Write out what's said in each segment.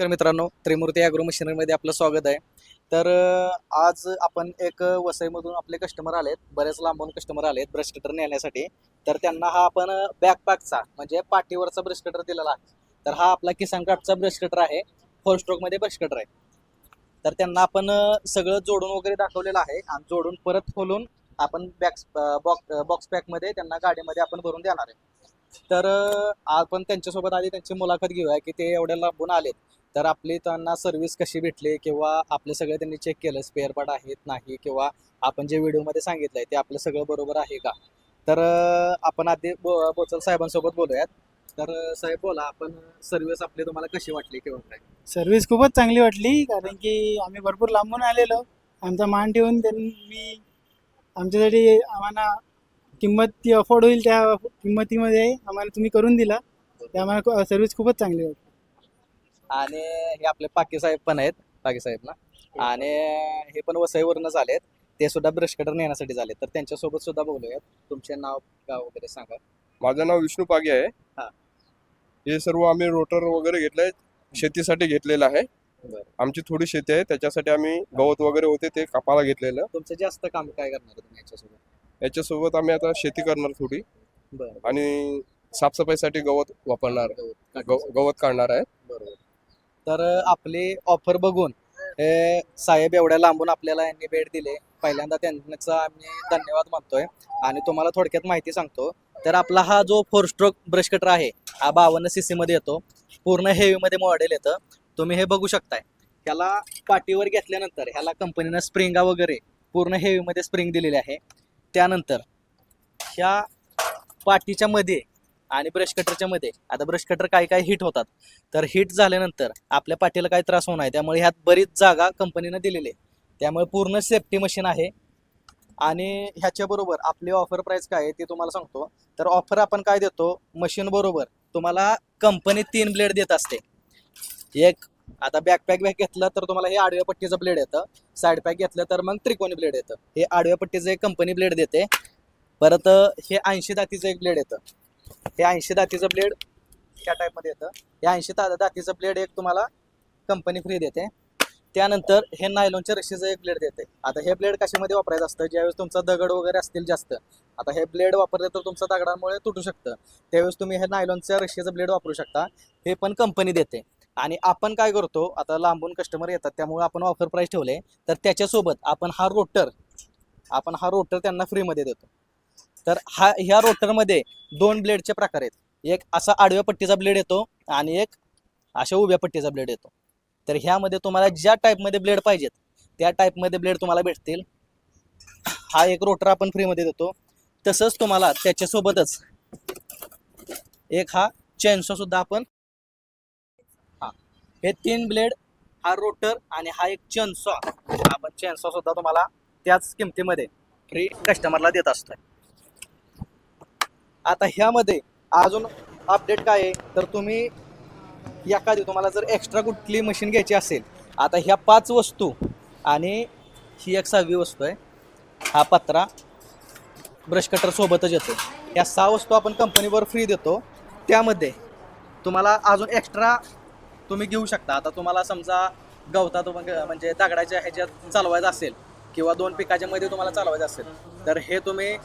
नमस्कार मित्रांनो त्रिमूर्ती ॲग्रो मशिनरीमध्ये आपलं स्वागत आहे. तर आज आपण एक वसईमधून आपले कस्टमर आलेत बरेच लांबून कस्टमर आलेत ब्रश कटर नेण्यासाठी. तर त्यांना हा आपण बॅकपॅकचा म्हणजे पाठीवरचा ब्रश कटर दिलेला आहे. तर हा आपला किसान कार्डचा ब्रश कटर आहे फोर स्ट्रोकमध्ये ब्रश कटर आहे. तर त्यांना आपण सगळं जोडून वगैरे दाखवलेलं आहे आणि जोडून परत खोलून आपण बॅक्स बॉक्स बॉक्स पॅकमध्ये त्यांना गाडीमध्ये आपण भरून देणार आहे. तर आपण त्यांच्यासोबत आधी त्यांची मुलाखत घेऊया की ते एवढ्या लांबून आलेत. तर आपली त्यांना सर्व्हिस कशी भेटली किंवा आपले सगळे त्यांनी चेक केलं स्पेअर पार्ट आहेत नाही किंवा आपण जे व्हिडिओमध्ये सांगितलंय ते आपलं सगळं बरोबर आहे का? तर आपण आधी बो बोचल साहेबांसोबत बोलूयात. तर साहेब बोला आपण सर्व्हिस आपली तुम्हाला कशी वाटली किंवा काय? सर्व्हिस खूपच चांगली वाटली कारण की आम्ही भरपूर लांबून आलेलो. आमचा मान ठेवून त्यांनी आमच्यासाठी आम्हाला किंमत ती अफोर्ड होईल त्या किंमतीमध्ये आम्हाला तुम्ही करून दिला. ते आम्हाला सर्व्हिस खूपच चांगली वाटली. आणि हे आपले पाकी साहेब पण आहेत पाकी साहेब ना आणि हे पण वसईवरूनच आलेत ते सुद्धा ब्रश कटर नेण्यासाठी झाले तर त्यांच्यासोबत सुद्धा बोलूयात तुमचे नाव गाव वगैरे सांगा. माझं नाव विष्णू पागे आहे. हा. हे सर्व आम्ही रोटर वगैरे घेतलंय. शेतीसाठी घेतलेलं आहे. बरं. आमची थोडी शेती आहे. त्याच्यासाठी आम्ही गवत वगैरे होते ते कापायला घेतलेलं. तुमचं जास्त काम काय करणार तुम्ही याच्यासोबत? याच्यासोबत आम्ही आता शेती करणार थोडी. बरं. आणि साफसफाईसाठी गवत वापरणार. गवत गव- गवत काढणार आहे. तर आपली ऑफर बघून हे साहेब एवढ्या लांबून आपल्याला यांनी भेट दिली. पहिल्यांदा त्यांचा आम्ही धन्यवाद मानतोय. आणि तुम्हाला थोडक्यात माहिती सांगतो तर आपला हा जो फोर स्ट्रोक ब्रश कटर आहे हा बावन्न सी सी मध्ये येतो. पूर्ण हेवीमध्ये मॉडेल येतं. तुम्ही हे बघू शकताय. ह्याला पाठीवर घेतल्यानंतर ह्याला कंपनीनं स्प्रिंगा वगैरे पूर्ण हेवीमध्ये स्प्रिंग दिलेली आहे. त्यानंतर ह्या पाठीच्या मध्ये आणि ब्रश कटरच्या मध्ये. आता ब्रश कटर काय काय हिट होतात. तर हिट झाल्यानंतर आपल्या पाठीला काही त्रास होणार आहे त्यामुळे ह्यात बरीच जागा कंपनीनं दिलेली आहे. त्यामुळे पूर्ण सेफ्टी मशीन आहे. आणि ह्याच्याबरोबर आपली ऑफर प्राईस काय आहे ते तुम्हाला सांगतो. तर ऑफर आपण काय देतो? मशीन बरोबर तुम्हाला कंपनी तीन ब्लेड देत असते. एक आता बॅकपॅक बॅक घेतलं तर तुम्हाला हे आडव्या पट्टीचं ब्लेड येतं. साईड पॅक घेतलं तर मग त्रिकोणी ब्लेड येतं. हे आडव्या पट्टीचं एक कंपनी ब्लेड देते. परत हे ऐंशी दातीचं एक ब्लेड येतं. हे ऐंशी दातीचं ब्लेड त्या टाईपमध्ये येतं. हे ऐंशी दा दातीचं ब्लेड एक तुम्हाला कंपनी फ्री देते. त्यानंतर हे नायलॉनच्या रशीचं एक ब्लेड देते. आता हे ब्लेड कशामध्ये वापरायचं असतं? ज्यावेळेस तुमचा दगड वगैरे असतील जास्त आता हे ब्लेड वापरले तर तुमचं दगडामुळे तुटू शकतं. त्यावेळेस तुम्ही हे नायलॉनच्या रशीचं ब्लेड वापरू शकता. हे पण कंपनी देते. आणि आपण काय करतो आता लांबून कस्टमर येतात त्यामुळे आपण ऑफर प्राईस ठेवले. तर त्याच्यासोबत आपण हा रोटर आपण हा रोटर त्यांना फ्रीमध्ये देतो. तर हा ह्या रोटरमध्ये दोन ब्लेडचे प्रकार आहेत. एक असा आडव्या पट्टीचा ब्लेड येतो आणि एक अशा उभ्या पट्टीचा ब्लेड येतो. तर ह्यामध्ये तुम्हाला ज्या टाईपमध्ये ब्लेड पाहिजेत त्या टाईपमध्ये ब्लेड तुम्हाला भेटतील. हा एक रोटर आपण फ्रीमध्ये देतो. तसंच तुम्हाला त्याच्यासोबतच एक हा चेन्सो सुद्धा आपण हा हे तीन ब्लेड हा रोटर आणि हा एक चेन्सॉ आपण चेन्सॉ सुद्धा तुम्हाला त्याच किमतीमध्ये फ्री कस्टमरला देत असतोय. आता ह्यामध्ये अजून अपडेट काय आहे? तर तुम्ही एखादी तुम्हाला जर एक्स्ट्रा कुठली मशीन घ्यायची असेल आता ह्या पाच वस्तू आणि ही एक सहावी वस्तू आहे. हा पत्रा ब्रश कटर सोबतच येतो या सहा वस्तू आपण कंपनीवर फ्री देतो. त्यामध्ये तुम्हाला अजून एक्स्ट्रा तुम्ही घेऊ शकता. आता तुम्हाला समजा गवतात वग- म्हणजे दगडाच्या ह्याच्यात चालवायचं असेल किंवा दोन पिकाच्या मध्ये तुम्हाला चालवायचं असेल तर हे तुम्ही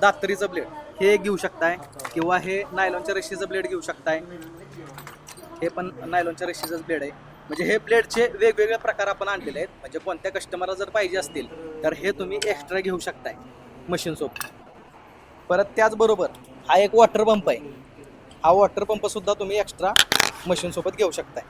दात्रीचं ब्लेड हे घेऊ शकताय किंवा हे नायलॉनच्या रशीचं ब्लेड घेऊ शकताय. हे पण नायलॉनच्या रशीचंच ब्लेड आहे. म्हणजे हे ब्लेडचे वेगवेगळे प्रकार आपण आणलेले आहेत. म्हणजे कोणत्या कस्टमरला जर पाहिजे असतील तर हे तुम्ही एक्स्ट्रा घेऊ शकताय मशीनसोबत परत त्याचबरोबर हा एक वॉटर पंप आहे. हा वॉटर पंपसुद्धा तुम्ही एक्स्ट्रा मशीनसोबत घेऊ शकताय.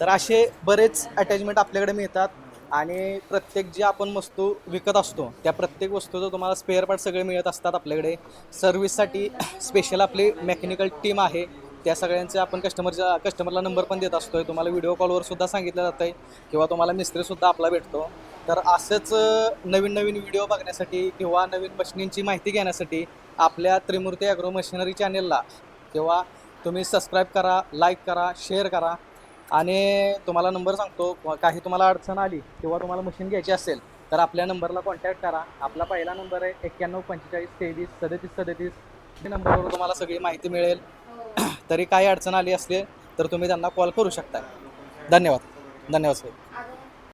तर असे बरेच अटॅचमेंट आपल्याकडे मिळतात. आणि प्रत्येक जे आपण वस्तू विकत असतो त्या प्रत्येक वस्तूचं तुम्हाला स्पेअर पार्ट सगळे मिळत असतात आपल्याकडे. सर्व्हिससाठी स्पेशल आपली मेकॅनिकल टीम आहे. त्या सगळ्यांचे आपण कस्टमरच्या कस्टमरला नंबर पण देत असतोय. तुम्हाला व्हिडिओ कॉलवर सुद्धा सांगितलं जातं आहे किंवा तुम्हाला मिस्त्रीसुद्धा आपला भेटतो. तर असंच नवीन नवीन व्हिडिओ बघण्यासाठी किंवा नवीन मशिनींची माहिती घेण्यासाठी आपल्या त्रिमूर्ती ॲग्रो मशिनरी चॅनेलला किंवा तुम्ही सबस्क्राईब करा लाईक करा शेअर करा. आणि तुम्हाला नंबर सांगतो काही तुम्हाला अडचण आली किंवा तुम्हाला मशीन घ्यायची असेल तर आपल्या नंबरला कॉन्टॅक्ट करा. आपला पहिला नंबर आहे एक्क्याण्णव पंचेचाळीस तेवीस सदतीस सदतीस. या नंबरवर तुम्हाला सगळी माहिती मिळेल. तरी काही अडचण आली असते तर तुम्ही त्यांना कॉल करू शकता. धन्यवाद. धन्यवाद सर